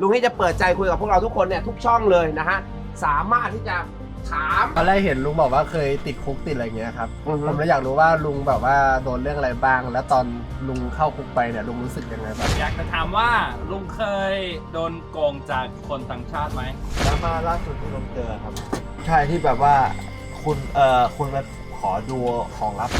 ลุงที่จะเปิดใจคุยกับพวกเราทุกคนเนี่ยทุกช่องเลยนะฮะ สามารถที่จะถาม ตอนแรกเห็นลุงบอกว่าเคยติดคุกติดอะไรเงี้ยครับ อือฮึ ผมเลยอยากรู้ว่าลุงแบบว่าโดนเรื่องอะไรบ้าง แล้วตอนลุงเข้าคุกไปเนี่ยลุงรู้สึกยังไงบ้างอยากจะถามว่าลุงเคยโดนโกงจากคนต่างชาติไหม แล้วมาล่าสุดที่ผมเจอครับ ใช่ที่แบบว่าคุณเอ่อคุณมาขอดูของลับ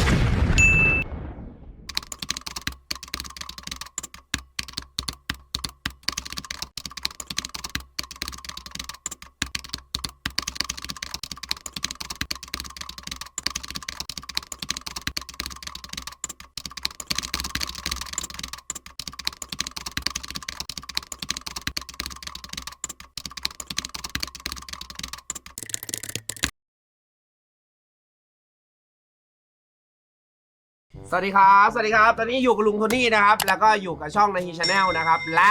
สวัสดีครับ สวัสดีครับ ตอนนี้อยู่กับลุงโทนี่นะครับ แล้วก็อยู่กับช่องในฮีชาแนลนะครับ และ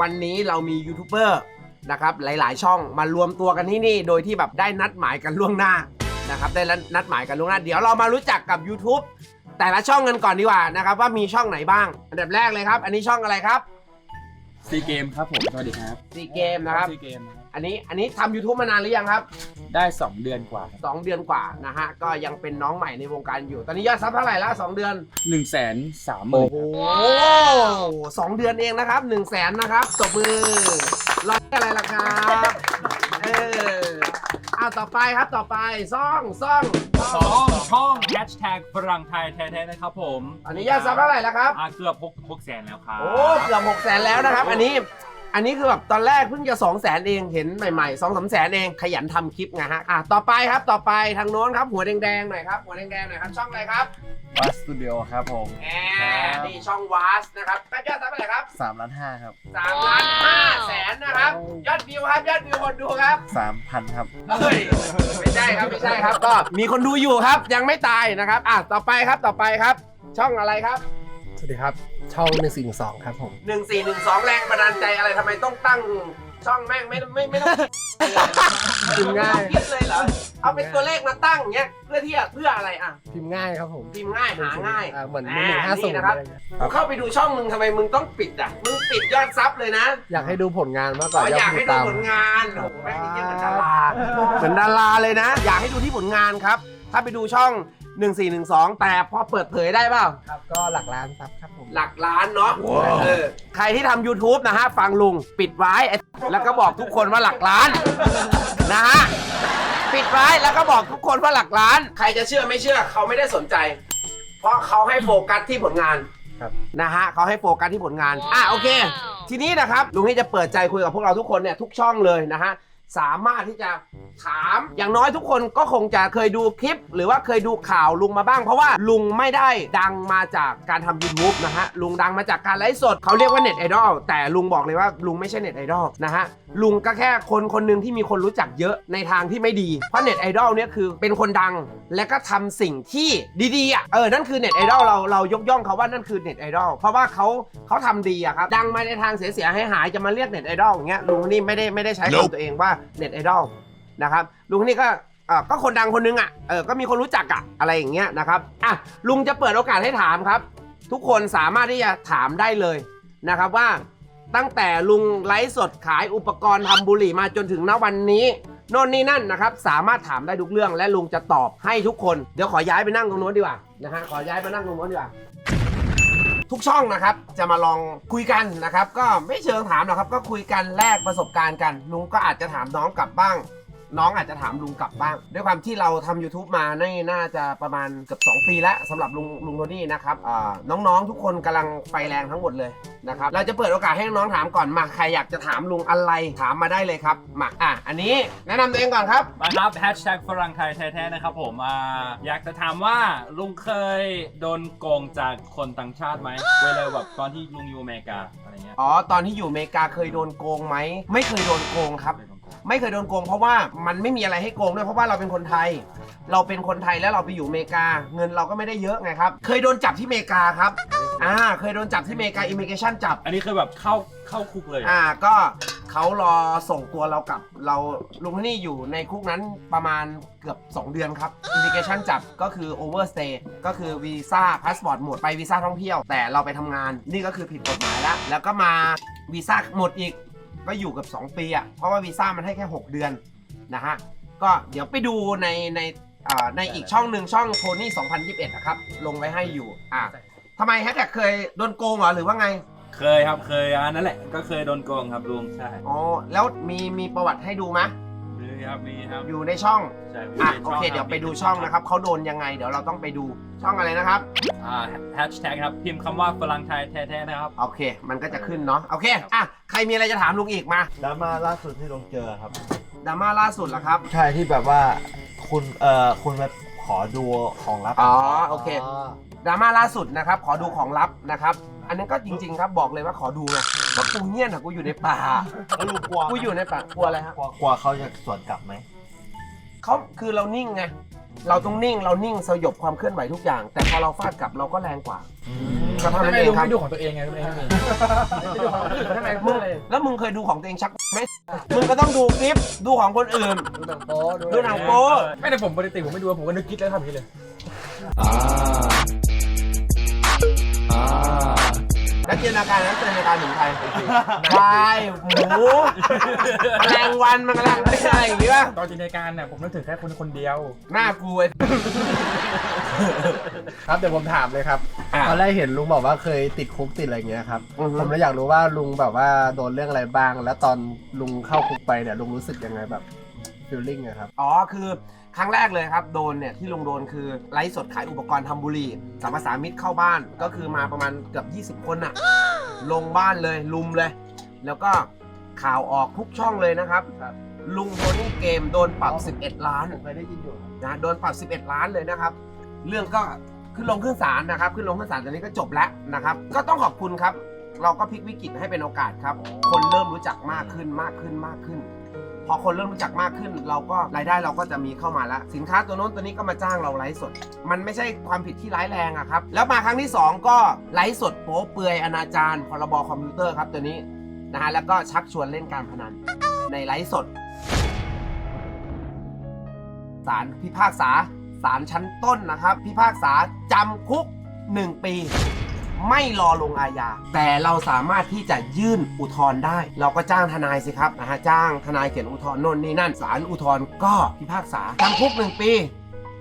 วันนี้เรามียูทูบเบอร์นะครับหลาย ๆ ช่องมารวมตัวกันที่นี่ โดยที่แบบได้นัดหมายกันล่วงหน้านะครับ ได้นัดหมายกันล่วงหน้า เดี๋ยวเรามารู้จักกับ YouTube แต่ละช่องกันก่อนดีกว่านะครับว่ามีช่องไหนบ้าง อันดับแรกเลยครับ อันนี้ช่องอะไรครับซีเกมครับผม สวัสดีครับซีเกมนะครับ ซีเกมนะครับ อันนี้อันนี้ทำ YouTube มานานหรือยังครับ ได้ 2 เดือนกว่าครับสองเดือนกว่านะฮะ ก็ยังเป็นน้องใหม่ในวงการอยู่ ตอนนี้ยอดซับเท่าไหร่ละสองเดือนหนึ่งแสนสามหมื่นโอ้สองเดือนเองนะครับหนึ่งแสนนะครับตบมือรออะไรล่ะครับเออเอาต่อไปครับต่อไปซ่องซ่องสองช่องแฮชแท็กฝรั่งไทยแท้ๆนะครับผมอันนี้ยอดซับเท่าไหร่แล้วครับ อ่าเกือบหกหกแสนแล้วครับ โอ้เกือบหกแสนแล้วนะครับ อันนี้ อันนี้คือแบบตอนแรกเพิ่งจะ2 0 0แสนเองเห็นใหม่ๆ2 3แสนเองขยันทำคลิปไงฮะอะต่อไปครับต่อไปทางโน้นครับหัวแดงๆหน่อยครับหัวแดงๆหน่อยครับช่องอะไรครับวัสตูดิโอครับผมแหมนี่ช่องวาสนะครับแป๊บยอดซับเท่าไหร่ครับ3ล้านห้าครับ สามล้านห้าแสนนะครับยอดวิวครับยอดวิวคนดูครับ 3,000 ครับ เฮ้ยไม่ใช่ครับไม่ใช่ครับก็มีคนดูอยู่ครับยังไม่ตายนะครับอะต่อไปครับต่อไปครับ ช่องอะไรครับส วัสดีครับ ช่องหนึ่งสี่สองครับผม1412แรงบันดาลใจอะไรทำไมต้องตั้งช่องแม่งไม่ไม่ไม่ต้องพิมพ์ง่ายคิดเลยเหรอเอาเป็นตัวเลขมาตั้งเงี้ยเพื่อที่จะเพื่ออะไรอะพิมพ์ง่ายครับผมพิมพ์ง่ายหาง่ายอ่เหมือนอ่าหนึ่งห้าศูนนี่ย์นะครับอะไรเงี้ยกูเข้าไปดูช่องมึงทำไมมึงต้องปิดอะมึงปิดยอดซับเลยนะ อยากให้ดูผลงานมากกอ๋ว่าออยากดูให้ดูตามผลงานโอ้โหแม่งนี่เหมือนดาราเหมือนดาราเลยนะ อยากให้ดูที่ผลงานครับ ถ้าไปดูช่อง 1412 แต่พอเปิดเผยได้เปล่า ครับก็หลักล้านซับครับผมหลักล้านเนาะเออใครที่ทำ YouTube นะฮะ ฟังลุงปิดไว้ไอ้แล้วก็บอกทุกคนว่าหลักล้าน นะฮะ ปิดไว้แล้วก็บอกทุกคนว่าหลักล้าน ใครจะเชื่อไม่เชื่อเขาไม่ได้สนใจ เพราะเขาให้โฟกัสที่ผลงานครับนะฮะเขาให้โฟกัสที่ผลงาน อะโอเค ทีนี้นะครับลุงที่จะเปิดใจคุยกับพวกเราทุกคนเนี่ยทุกช่องเลยนะฮะ สามารถที่จะถาม อย่างน้อยทุกคนก็คงจะเคยดูคลิป หรือว่าเคยดูข่าวลุงมาบ้าง เพราะว่าลุงไม่ได้ดังมาจากการทำ YouTube นะฮะลุงดังมาจากการไลฟ์สดเขาเรียกว่าเน็ตไอดอลแต่ลุงบอกเลยว่าลุงไม่ใช่เน็ตไอดอลนะฮะ ลุงก็แค่คนคนหนึ่งที่มีคนรู้จักเยอะในทางที่ไม่ดี เพราะเน็ตไอดอลเนี่ยคือเป็นคนดังและก็ทำสิ่งที่ดีๆอะเออนั่นคือเน็ตไอดอลเราเรายกย่องเขาว่านั่นคือเน็ตไอดอลเพราะว่าเขาเขาทำดีอะครับดังมาในทางเสียๆให้หายๆจะมาเรียกเน็ตไอดอลอย่างเงี้ยลุงนี่ไม่ได้ไม่ได้ใช้คำตัวเองว่าเน็ตไอดอลนะครับลุงนี่ก็เออก็คนดังคนนึงอะเออก็มีคนรู้จักอะอะไรอย่างเงี้ยนะครับอะลุงจะเปิดโอกาสให้ถามครับ ทุกคนสามารถที่จะถามได้เลยนะครับว่า ตั้งแต่ลุงไลฟ์สดขายอุปกรณ์ทำบุหรี่มาจนถึงณวันนี้โน่นนี่นั่นนะครับ สามารถถามได้ทุกเรื่องและลุงจะตอบให้ทุกคน เดี๋ยวขอย้ายไปนั่งตรงโน้นดีกว่านะฮะขอย้ายไปนั่งตรงโน้นดีกว่า ทุกช่องนะครับ จะมาลองคุยกันนะครับ ก็ไม่เชิงถามหรอกครับ ก็คุยกันแลกประสบการณ์กันลุงก็อาจจะถามน้องกลับบ้าง น้องอาจจะถามลุงกลับบ้าง ด้วยความที่เราทำ YouTube มาในน่าจะประมาณเกือบ2 ปีแล้วสำหรับลุงลุงโทนี่นะครับอ่าน้องๆทุกคนกำลังไฟแรงทั้งหมดเลยนะครับเราจะเปิดโอกาสให้น้องๆถามก่อนมาใครอยากจะถามลุงอะไรถามมาได้เลยครับมาอะอันนี้แนะนำตัวเองก่อนครับ มาครับแฮชแท็กฝรั่งไทยแท้ๆนะครับผมอ่าอยากจะถามว่าลุงเคยโดนโกงจากคนต่างชาติไหมเวลาแบบตอนที่ลุงอยู่อเมริกาอะไรเงี้ย อ๋อ ตอนที่อยู่อเมริกาเคยโดนโกงไหม ไม่เคยโดนโกงครับ เคยโดนโกงไม่เคยโดนโกงเพราะว่ามันไม่มีอะไรให้โกงด้วยเพราะว่าเราเป็นคนไทย เราเป็นคนไทยแล้วเราไปอยู่อเมริกา เงินเราก็ไม่ได้เยอะไงครับ เคยโดนจับที่อเมริกาครับอ่าเคยโดนจับที่อเมริกาอิมิเกชันจับ อันนี้คือแบบเข้าเข้าคุกเลยอ่าก็เขารอส่งตัวเรากลับ เราลุงโทนี่อยู่ในคุกนั้นประมาณเกือบ 2 เดือนครับอิมิเกชันจับก็คือโอเวอร์สเตย์ก็คือวีซ่าพาสปอร์ตหมดไปวีซ่าท่องเที่ยว แต่เราไปทำงานนี่ก็คือผิดกฎหมายแล้วแล้วก็มาวีซ่าหมดอีก ก็อยู่กับ 2 ปีอะเพราะว่าวีซ่ามันให้แค่ 6 เดือนนะฮะก็เดี๋ยวไปดูในในอ่าในอีกช่องหนึ่งช่องโทนี่2021นะครับลงไว้ให้อยู่อะทำไมแฮชแท็กเคยโดนโกงเหรอหรือว่าไงเคยครับเคยอันนั่นแหละก็เคยโดนโกงครับลุงใช่อ๋อแล้วมีมีประวัติให้ดูไหมมี ครับมีครับอยู่ในช่องใช่มีอะในโอช่งเคเดี๋ยวไปดูช่องนะครับเขาโดนยังไง เดี๋ยวเราต้องไปดูช่องอะไรนะครับ อ่าแฮชแท็กครับ พิมพ์คำว่าฝรั่งไทยแท้ๆนะครับ โอเค มันก็จะขึ้นเนาะโอเคอะใครมีอะไรจะถามลุงอีกมาดราม่าล่าสุดที่ลุงเจอครับ ดราม่าล่าสุดเหรอครับ ใช่ที่แบบว่าคุณเอ่อคุณมาขอดูของลับอ๋อโอเค ดราม่าล่าสุดนะครับ ขอดูของลับนะครับ อันนั้นก็จริงๆครับบอกเลยว่าขอดู ไงก็กูเงียบอะกูอยู่ในป่า แล้วลุงกลัวกูอยู่ในป่ากลัวอะไรฮะ กลัวกลัวเขาจะสวนกลับไหม เขาคือเรานิ่งไง เราต้องนิ่ง เรานิ่งสยบความเคลื่อนไหวทุกอย่าง แต่พอเราฟาดกลับเราก็แรงกว่าก็เท่าทำนั้นไมเองลุงครับไม่ดูของตัวเองไงลุงเองไม่มีไม่ดูของคนอื่นทำไมมึมึงงเลยแล้วมึงเคยดูของตัวเองชักไหมมึงก็ต้องดูคลิป ดูของคนอื่น ดูหนังโป๊ดูดูหนังโป๊ไม่แต่ผมปกติผมไม่ดูผมก็นึกคิดแล้วทำอย่างนี้เลยแล้วจินตนาการนั้นจินตนาการถึงใครควายหมูแมลงวันมันกำลังไม่ใช่อย่างนี้ป่ะตอนจินตนาการเนี่ยผมนึกถึงแค่คนคนเดียว หน้ากูไอ้ครับเดี๋ยวผมถามเลยครับอะ ตอนแรกเห็นลุงบอกว่าเคยติดคุกติดอะไรอย่างเงี้ยครับอือฮึ ผมเลยอยากรู้ว่าลุงแบบว่าโดนเรื่องอะไรบ้าง แล้วตอนลุงเข้าคุกไปเนี่ยลุงรู้สึกยังไงแบบ ฟีลลิ่งอะครับ อ๋อ คือครั้งแรกเลยครับโดนเนี่ยที่ลุงโดนคือไลฟ์สดขายอุปกรณ์ทำบุหรี่สามภาษามิตรเข้าบ้านก็คือมาประมาณเกือบ 20 คนอะลงบ้านเลยลุมเลย แล้วก็ข่าวออกทุกช่องเลยนะครับครับลุงโทนี่เกมโดนปรับ 11 ล้านผมเคยได้ยินอยู่ครับนะโดนปรับ 11 ล้านเลยนะครับ เรื่องก็ขึ้นลงขึ้นศาลนะครับ ขึ้นลงขึ้นศาลตอนนี้ก็จบแล้วนะครับ ก็ต้องขอบคุณครับ เราก็พลิกวิกฤตให้เป็นโอกาสครับ คนเริ่มรู้จักมากขึ้นมากขึ้นมากขึ้น พอคนเริ่มรู้จักมากขึ้น เราก็รายได้เราก็จะมีเข้ามาแล้วสินค้าตัวโน้นตัวนี้ก็มาจ้างเราไลฟ์สด มันไม่ใช่ความผิดที่ร้ายแรงอะครับ แล้วมาครั้งที่ 2 ก็ไลฟ์สดโป๊เปลือยอนาจารพรบคอมพิวเตอร์ครับตัวนี้นะฮะแล้วก็ชักชวนเล่นการพนันในไลฟ์สดศาลพิพากษาศาลชั้นต้นนะครับ พิพากษาจำคุก 1 ปี ไม่รอลงอาญาแต่เราสามารถที่จะยื่นอุทธรณ์ได้ เราก็จ้างทนายสิครับนะฮะจ้างทนายเขียนอุทธรณ์โน่นนี่นั่นศาลอุทธรณ์ก็พิพากษาจำคุก1ปี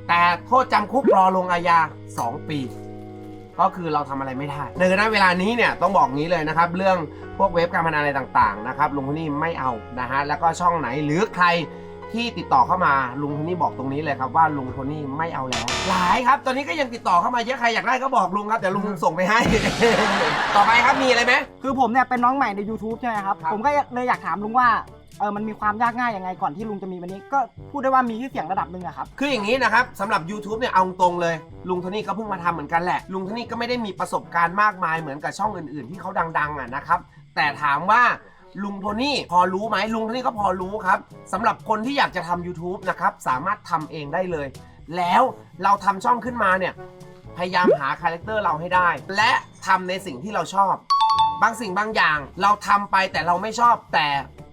แต่โทษจำคุกรอลงอาญา2 ปีก็คือเราทำอะไรไม่ได้ในณเวลานี้เนี่ยต้องบอกงี้เลยนะครับ เรื่องพวกเว็บการพนันอะไรต่างๆนะครับลุงโทนี่ไม่เอานะฮะแล้วก็ช่องไหนหรือใคร ที่ติดต่อเข้ามาลุงโทนี่บอกตรงนี้เลยครับว่าลุงโทนี่ไม่เอาแล้ว หลายครับ ตอนนี้ก็ยังติดต่อเข้ามาเยอะใครอยากได้ก็บอกลุงครับเดี๋ยวลุงส่งไปให้ ต่อไปครับมีอะไรไหม คือผมเนี่ยเป็นน้องใหม่ใน YouTube ใช่ไหมครับ ครับ ผมก็เลยอยากถามลุงว่าเออมันมีความยากง่ายยังไงก่อนที่ลุงจะมีวันนี้ ก็พูดได้ว่ามีที่อเสียงระดับหนึ่งอะครับ คืออย่างนี้นะครับสำหรับ YouTube เนี่ยเอาตรงเลย ลุงโทนี่ก็เพิ่งมาทำเหมือนกันแหละ ลุงโทนี่ก็ไม่ได้มีประสบการณ์มากมายเหมือนกับช่องอื่นๆ ที่เขาดังๆอะนะครับ แต่ถามว่า ลุงโทนี่พอรู้ไหมลุงโทนี่ก็พอรู้ครับสำหรับคนที่อยากจะทำ YouTube นะครับ สามารถทำเองได้เลย แล้วเราทำช่องขึ้นมาเนี่ย พยายามหาคาแรคเตอร์เราให้ได้ และทำในสิ่งที่เราชอบ บางสิ่งบางอย่างเราทำไปแต่เราไม่ชอบแต่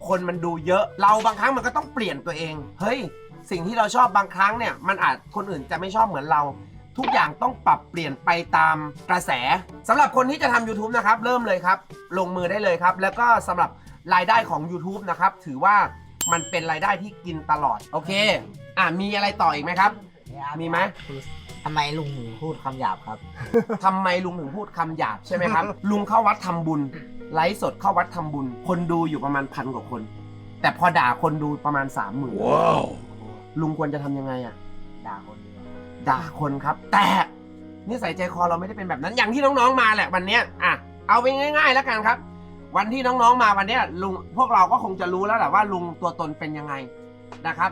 คนมันดูเยอะ เราบางครั้งมันก็ต้องเปลี่ยนตัวเอง เฮ้ย สิ่งที่เราชอบบางครั้งเนี่ย มันอาจคนอื่นจะไม่ชอบเหมือนเรา ทุกอย่างต้องปรับเปลี่ยนไปตามกระแสสำหรับคนที่จะทำ YouTube นะครับ เริ่มเลยครับ ลงมือได้เลยครับ แล้วก็สำหรับรายได้ของ YouTube นะครับ ถือว่ามันเป็นรายได้ที่กินตลอด โอเค อะมีอะไรต่ออีกไหมครับ มีไหม ทำไมลุงถึงพูดคำหยาบครับ ทำไมลุงถึงพูดคำหยาบใช่ไหมครับ ลุงเข้าวัดทำบุญ ไลฟ์สดเข้าวัดทำบุญ คนดูอยู่ประมาณพันกว่าคน แต่พอด่าคนดูประมาณสามหมื่นลุงควรจะทำยังไงอะด่าคนเดียว ด่าคนครับ แต่นิสัยใจคอเราไม่ได้เป็นแบบนั้นอย่างที่น้องๆมาแหละวันเนี้ยอะเอาไปง่าย ๆ แล้วกันครับ วันที่น้องๆมาวันเนี้ยลุงพวกเราก็คงจะรู้แล้วแหละว่าลุงตัวตนเป็นยังไงนะครับ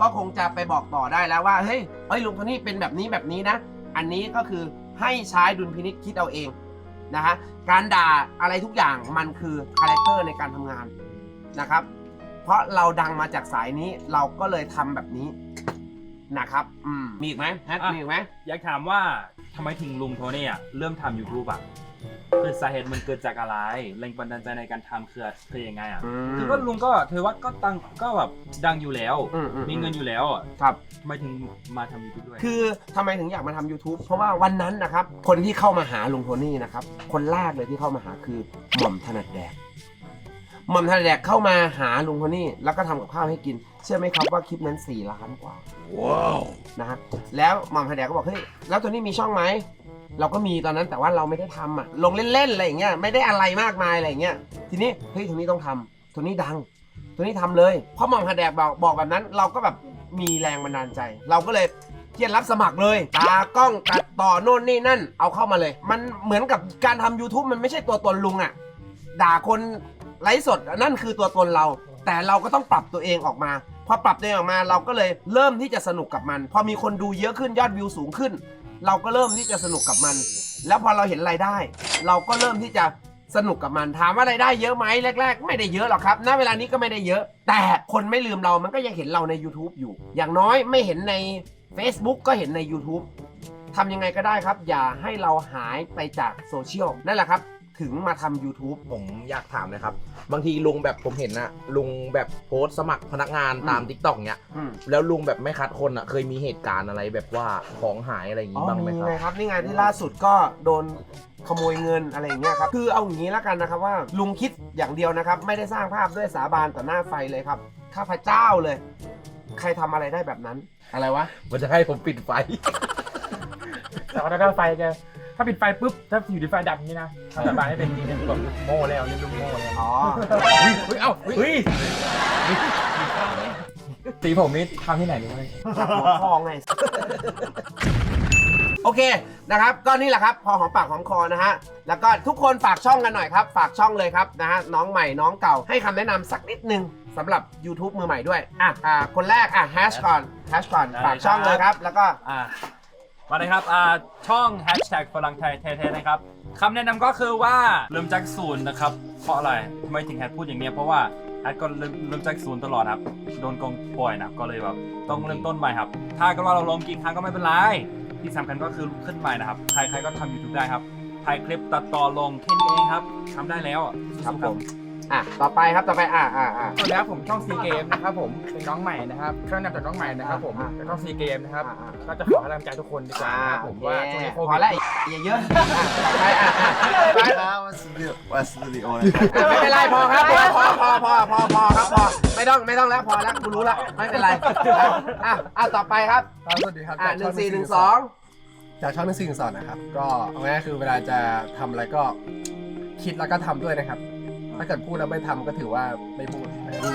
ก็คงจะไปบอกต่อได้แล้วว่าเฮ้ยเฮ้ยลุงคนนี้เป็นแบบนี้แบบนี้นะ อันนี้ก็คือให้ใช้ดุลพินิจคิดเอาเองนะฮะการด่าอะไรทุกอย่างมันคือคาแรคเตอร์ในการทำงานนะครับ เพราะเราดังมาจากสายนี้เราก็เลยทำแบบนี้ นะครับอืมมีอีกไหมแฮทมีอีกไหมอยากถามว่าทำไมถึงลุงโทนี่อะเริ่มทำ YouTube อะคือสาเหตุมันเกิดจากอะไรแรงบันดาลใจในการทำคือคือยังไงอะคือว่าลุงก็ถือว่าก็ตังก็แบบดังอยู่แล้ว อือืมีเงินอยู่แล้วอะครับ ทำไมถึงมาทำ YouTube ด้วย คือทำไมถึงอยากมาทำ YouTube เพราะว่าวันนั้นนะครับ คนที่เข้ามาหาลุงโทนี่นะครับ คนแรกเลยที่เข้ามาหาคือหม่อมถนัดแดก หม่อมทะเลแดกเข้ามาหาลุงคนนี้แล้วก็ทำกับข้าวให้กิน เชื่อไหมครับว่าคลิปนั้น4ล้านกว่า ว้าวนะฮะแล้วหม่อมทะเลแดกก็บอกเฮ้ยแล้วตัวนี้มีช่องไหมเราก็มีตอนนั้นแต่ว่าเราไม่ได้ทำอะลงเล่นๆอะไรอย่างเงี้ยไม่ได้อะไรมากมายอะไรอย่างเงี้ยทีนี้เฮ้ยตัวนี้ต้องทำตัวนี้ดัง ตัวนี้ทำเลยเพราะหม่อมทะเลแดกบอกบอกแบบนั้น เราก็แบบมีแรงบันดาลใจ เราก็เลยเทียนรับสมัครเลยตากล้องตัดต่อโน่นนี่นั่น เอาเข้ามาเลย มันเหมือนกับการทำ YouTube มันไม่ใช่ตัวตนลุงอะ ด่าคน ไลฟ์สดนั่นคือตัวตนเรา แต่เราก็ต้องปรับตัวเองออกมา พอปรับตัวเองออกมาเราก็เลยเริ่มที่จะสนุกกับมัน พอมีคนดูเยอะขึ้นยอดวิวสูงขึ้น เราก็เริ่มที่จะสนุกกับมัน แล้วพอเราเห็นรายได้ เราก็เริ่มที่จะสนุกกับมันถามว่ารายได้เยอะไหมแรก ๆ ไม่ได้เยอะหรอกครับณเวลานี้ก็ไม่ได้เยอะ แต่คนไม่ลืมเรามันก็ยังเห็นเราใน YouTube อยู่ อย่างน้อยไม่เห็นใน Facebook ก็เห็นใน YouTube ทำยังไงก็ได้ครับ อย่าให้เราหายไปจากโซเชียลนั่นแหละครับ ถึงมาทำ YouTube ผมอยากถามนะครับ บางทีลุงแบบผมเห็นนะลุงแบบโพสต์สมัครพนักงานตามอืมทิกตอกเนี้ยอืมแล้วลุงแบบไม่คัดคนอะเคยมีเหตุการณ์อะไรแบบว่าของหายอะไรอย่างอ๋งี้อบ้างไหมมีครับไงครับนี่ไงที่ล่าสุดก็โดนขโมยเงินอะไรอย่างเงี้ยครับคือเอาอย่างนี้แล้วกันนะครับว่าลุงคิดอย่างเดียวนะครับ ไม่ได้สร้างภาพด้วยสาบานต่อหน้าไฟเลยครับข้าพเจ้าเลย ใครทำอะไรได้แบบนั้นอะไรวะ มันจะให้ผมปิดไฟ แต่ว่าถ้าไฟจะ ถ้าปิดไฟปุ๊บ ถ้าอยู่ที่ไฟดับอย่างนี้นะถ้าสบายให้เป็นจริงเนี่ยแบบโม่แล้วเรียกลุงโม่แล้วอ๋อเฮ้ยเอ้าเฮ้ยสีผมนี่ทำที่ไหนรู้ไหมจับหัวคอไงโอเคนะครับ ก็นี่แหละครับ พอหอมปากหอมคอนะฮะ แล้วก็ทุกคนฝากช่องกันหน่อยครับ ฝากช่องเลยครับนะฮะน้องใหม่น้องเก่าให้คำแนะนำสักนิดนึงสำหรับ YouTube มือใหม่ด้วย อะอ่าคนแรกอะแฮชก่อนแฮชก่อนฝากช่องเลยครับ แล้วก็อ่า มาเลยครับอ่าช่อง hashtag ฝรั่งไทยเท่ๆนะครับคำแนะนำก็คือว่าเริ่มจากศูนย์นะครับ เพราะอะไรทำไมถึงแฮทพูดอย่างเนี้ยเพราะว่าแฮทก็เริ่มเริ่มจากศูนย์ตลอดครับ โดนโกงบ่อยนะครับก็เลยแบบต้องเริ่มต้นใหม่ครับ ถ้าก็ว่าเราลงกี่ครั้งก็ไม่เป็นไร ที่สำคัญก็คือลุกขึ้นใหม่นะครับ ใครๆก็ทำ YouTube ได้ครับ ถ่ายคลิปตัดต่อลงแค่นี้เองครับทำได้แล้วอะสู้ๆครับผม อะต่อไปครับต่อไปอะอะอะ สวัสดีครับผมช่องซีเกมนะครับผมเป็นน้องใหม่นะครับเครื่องนำจากน้องใหม่นะครับผมอ่าเป็นช่องซีเกมนะครับอ่าอ่า ก็จะขอให้กำลังใจทุกคนดีกว่านะครับผมว่าช่วงนี้โคพวิอดแล้วอย่าเยอะอะต่อไปอะอะไป ครับวัสดุวัสดุโอเลยไม่เป็นไรพอครับพอพอพอพอพอพอครับพอไม่ต้องไม่ต้องแล้วพอแล้วกูรู้แล้วไม่เป็นไรอะอะอะต่อไปครับครับสวัสดีครับอะจากหช่นึ่งสี่หนึ่งสองจากช่องหนึ่งสี่หนึ่งสองนะครับ ก็เอาง่ายๆคือเวลาจะทำอะไรก็คิดแล้วก็ทำด้วยนะครับ ถ้าเกิดพูดแล้วไม่ทำก็ถือว่าไม่พูดนะครับ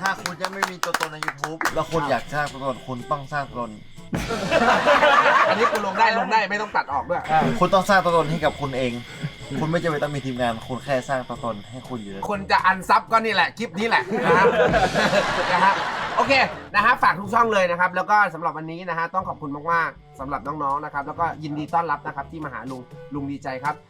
ถ้าคุณจะไม่มีตัวตนใน YouTube แล้วคุณอยากสร้างตัวตนคุณต้องสร้างตัวตน อันนี้กูลงได้ลงได้ไม่ต้องตัดออกด้วย คุณต้องสร้างตัวตนให้กับคุณเอง คุณไม่จำเป็นต้องมีทีมงานคุณแค่สร้างตัวตนให้คุณอยู่ในคนจะอันซับก็นี่แหละ คลิปนี้แหละนะฮะ นะฮะโอเคนะฮะฝากทุกช่องเลยนะครับ แล้วก็สำหรับวันนี้นะฮะต้องขอบคุณมากๆสำหรับน้องๆนะครับ แล้วก็ยินดีต้อนรับนะครับที่มาหาลุงลุงดีใจครับอ่า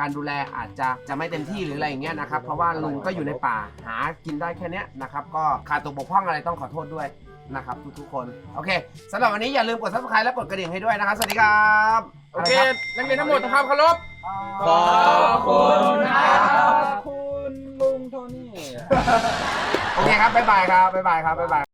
การดูแลอาจจะจะไม่เต็มที่หรืออะไรอย่างเงี้ยนะครับ เพราะว่าลุงก็อยู่ในป่าหากินได้แค่เนี้ยนะครับ ก็ขาดตกบกพร่องอะไรต้องขอโทษด้วยนะครับทุกๆคน โอเคสำหรับวันนี้อย่าลืมกด subscribe และกดกระดิ่งให้ด้วยนะครับ สวัสดีครับโอเคนักเรียนทั้งหมดทำความเคารพขอบคุณครับคุณลุงโทนี่โอเคครับบ๊ายบายครับบ๊ายบายครับบ๊ายบาย